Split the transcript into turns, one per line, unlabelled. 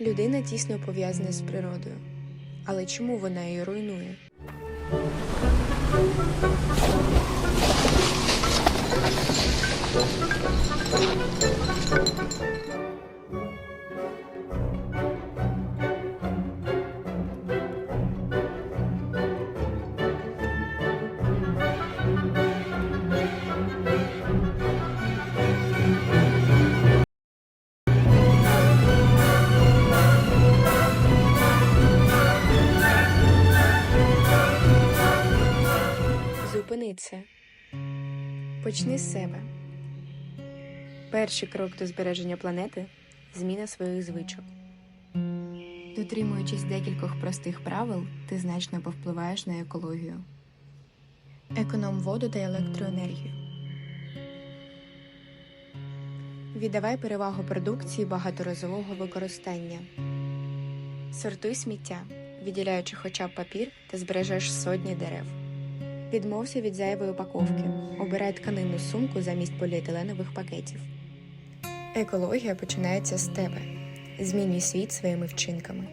Людина тісно пов'язана з природою. Але чому вона її руйнує? Зупини це. Почни з себе. Перший крок до збереження планети зміна своїх звичок. Дотримуючись декількох простих правил, ти значно повпливаєш на екологію. Економ воду та електроенергію. Віддавай перевагу продукції багаторазового використання. Сортуй сміття, відділяючи хоча б папір та збережеш сотні дерев. Відмовся від зайвої упаковки. Обирай тканинну сумку замість поліетиленових пакетів. Екологія починається з тебе. Змінюй світ своїми вчинками.